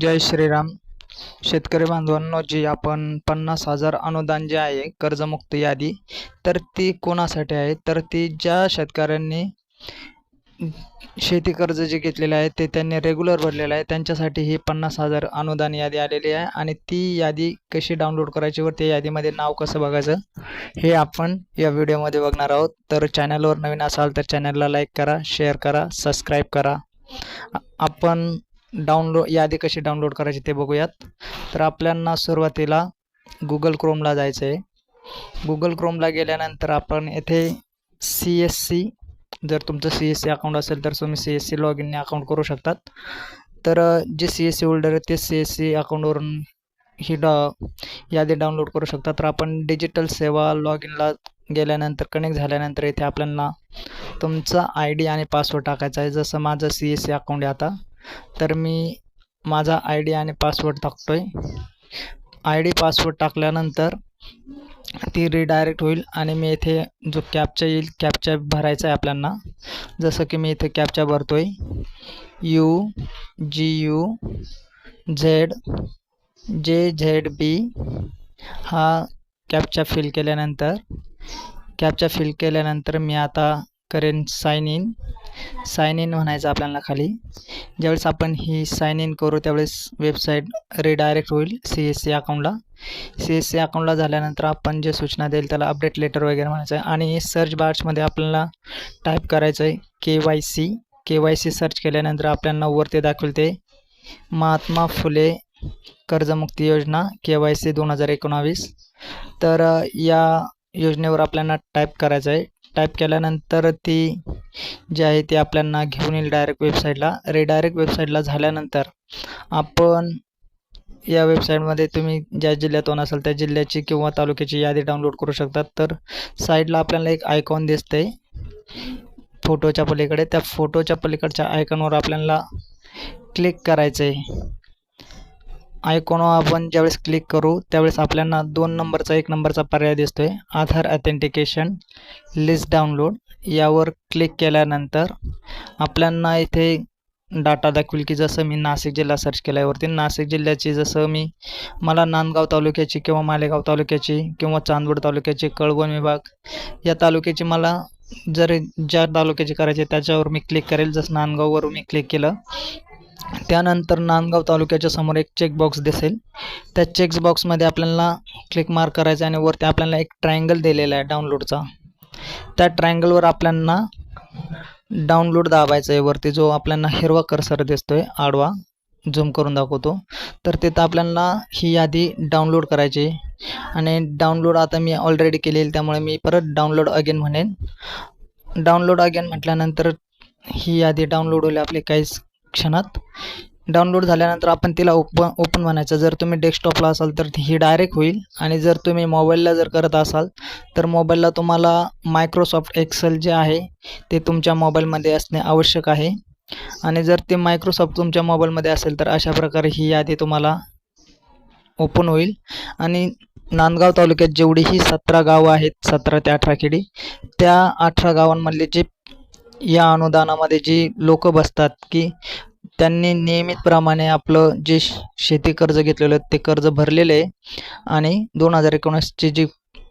जय श्रीराम. शेतकरी बांधवांनो जी आपण पन्नास हजार अनुदान जे आहे कर्जमुक्त यादी तर ती कोणासाठी आहे? तर ती ज्या शेतकऱ्यांनी शेती कर्ज जे घेतलेले आहे ते त्यांनी रेग्युलर भरलेलं आहे. त्यांच्यासाठी ही पन्नास हजार अनुदान यादी आलेली आहे. आणि ती यादी कशी डाउनलोड करायची व त्या यादीमध्ये नाव कसं बघायचं हे आपण या व्हिडिओमध्ये बघणार आहोत. तर चॅनलवर नवीन असाल तर चॅनलला लाईक करा शेअर करा सबस्क्राईब करा. आपण डाउनलोड यादी कशी डाउनलोड करायची ते बघूयात. तर आपल्याला सुरुवातीला गुगल क्रोमला जायचं आहे गुगल क्रोमला गेल्यानंतर आपण येथे सी एस सी जर तुमचं सी एस सी अकाउंट असेल तर तुम्ही सी एस सी लॉग इनने अकाउंट करू शकतात. तर जे सी एस सी होल्डर आहेत ते सी एस सी अकाउंटवरून ही डॉ यादी डाउनलोड करू शकतात. तर आपण डिजिटल सेवा लॉग इनला गेल्यानंतर कनेक्ट झाल्यानंतर इथे आपल्याला तुमचा आय डी आणि पासवर्ड टाकायचा आहे. जसं माझं सी एस सी अकाउंट आहे आता. तर मी माझा आय डी आणि पासवर्ड टाकतो आहे आय डी पासवर्ड टाकल्यानंतर ती रिडायरेक्ट होईल आणि मी इथे जो कॅपचा येईल कॅपचा भरायचा आहे आपल्याला जसं की मी इथे कॅपचा भरतो आहे U G U Z J Z B हा कॅपचा फिल केल्यानंतर कॅपचा फिल केल्यानंतर मी आता करेन साइन इन साइन इन म्हणायचं आपल्याला खाली. ज्यावेळेस आपण ही साइन इन करू त्यावेळेस वेबसाईट रिडायरेक्ट होईल सी एस सी अकाउंटला सी एस सी अकाउंटला झाल्यानंतर आपण जे सूचना देईल त्याला अपडेट लेटर वगैरे म्हणायचं आहे. आणि सर्च बार्समध्ये आपल्याला टाईप करायचं आहे K Y C K Y C search केल्यानंतर आपल्याला वरती दाखवेल ते महात्मा फुले कर्जमुक्ती योजना के वाय सी दोन हजार एकोणावीस. तर या योजनेवर आपल्याला टाईप करायचं आहे. टाईप केल्यानंतर ती जे आहे ते आपल्याला घेऊन येईल डायरेक्ट वेबसाईटला रिडायरेक्ट वेबसाईटला झाल्यानंतर आपण या वेबसाईटमध्ये तुम्ही ज्या जिल्ह्यातून असाल त्या जिल्ह्याची किंवा तालुक्याची यादी डाउनलोड करू शकतात. तर साईडला आपल्याला एक आयकॉन दिसते फोटोच्या पलीकडे. त्या फोटोच्या पलीकडच्या आयकॉनवर आपल्याला क्लिक करायचं आहे आयकॉनवर आपण ज्यावेळेस क्लिक करू त्यावेळेस आपल्याला दोन नंबरचा एक नंबरचा पर्याय दिसतो आहे आधार अथेंटिकेशन लिस्ट डाउनलोड यावर क्लिक केल्यानंतर आपल्यांना इथे डाटा दाखवेल की जसं मी नाशिक जिल्हा सर्च केल्यावरती नाशिक जिल्ह्याची जसं मी मला नांदगाव तालुक्याची किंवा मालेगाव तालुक्याची किंवा चांदवड तालुक्याची कळवण विभाग या तालुक्याची मला जर ज्या तालुक्याची करायची त्याच्यावर मी क्लिक करेल. जसं नांदगाववर मी क्लिक केलं त्यानंतर नांदगाव तालुक्याच्या समोर एक चेकबॉक्स दिसेल. त्या चेक्स बॉक्समध्ये आपल्याला क्लिक मार्क करायचं आहे आणि वरती आपल्याला एक ट्रायंगल दिलेला आहे डाउनलोडचा त्या ट्रायंगलवर आपल्यांना डाउनलोड दाबायचं आहे वरती जो आपल्याला हिरवा कर्सर आहे आडवा झूम करून दाखवतो. तर तिथं आपल्याला ही यादी डाउनलोड करायची. आहे. आणि डाउनलोड आता मी ऑलरेडी केलेली त्यामुळे मी परत डाउनलोड अगेन म्हणेन. डाउनलोड अगेन म्हटल्यानंतर ही यादी डाउनलोड होईल आपली काहीच क्षणात. डाउनलोड झाल्यानंतर आपण तिला ओपन ओपन म्हणायचं. जर तुम्ही डेस्कटॉपला असाल तर ही डायरेक्ट होईल. आणि जर तुम्ही मोबाईलला जर करत असाल तर मोबाईलला तुम्हाला मायक्रोसॉफ्ट एक्सेल जे आहे ते तुमच्या मोबाईलमध्ये असणे आवश्यक आहे. आणि जर ते मायक्रोसॉफ्ट तुमच्या मोबाईलमध्ये असेल तर अशा प्रकारे ही यादी तुम्हाला ओपन होईल. आणि नांदगाव तालुक्यात जेवढीही सतरा गावं आहेत सतरा ते अठरा खेडी त्या अठरा गावांमधले जे या अनुदानामध्ये जी लोक बसतात की त्यांनी नियमितप्रमाणे आपलं जे शेती कर्ज घेतलेलं ते कर्ज भरलेलं आहे. आणि दोन हजार एकोणीसचे जी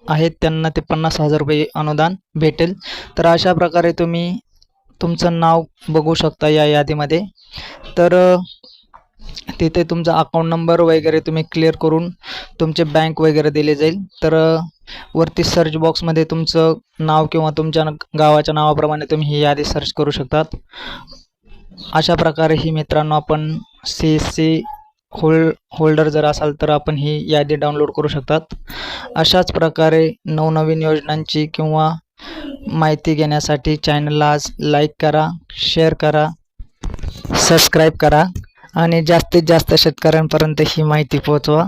आहेत त्यांना ते पन्नास हजार रुपये अनुदान भेटेल. तर अशा प्रकारे तुम्ही तुमचं नाव बघू शकता या यादीमध्ये. तर तिथे तुमचा अकाउंट नंबर वगैरे तुम्ही क्लिअर करून तुमचे बँक वगैरे दिले जाईल. तर वरती सर्च बॉक्समध्ये तुमचं नाव किंवा तुमच्या न- गावाच्या नावाप्रमाणे तुम्ही ही यादी सर्च करू शकतात. अशा प्रकारे ही मित्रांनो आपण सी सी होल होल्डर जर असाल तर आपण ही यादी डाउनलोड करू शकतात. अशाच प्रकारे नवनवीन योजनांची किंवा माहिती घेण्यासाठी चॅनलला आज लाईक करा शेअर करा सबस्क्राईब करा आणि जास्तीत जास्त शेतकऱ्यांपर्यंत ही माहिती पोहोचवा.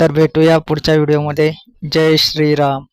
तर भेटूया पुढच्या व्हिडिओमध्ये. जय श्रीराम.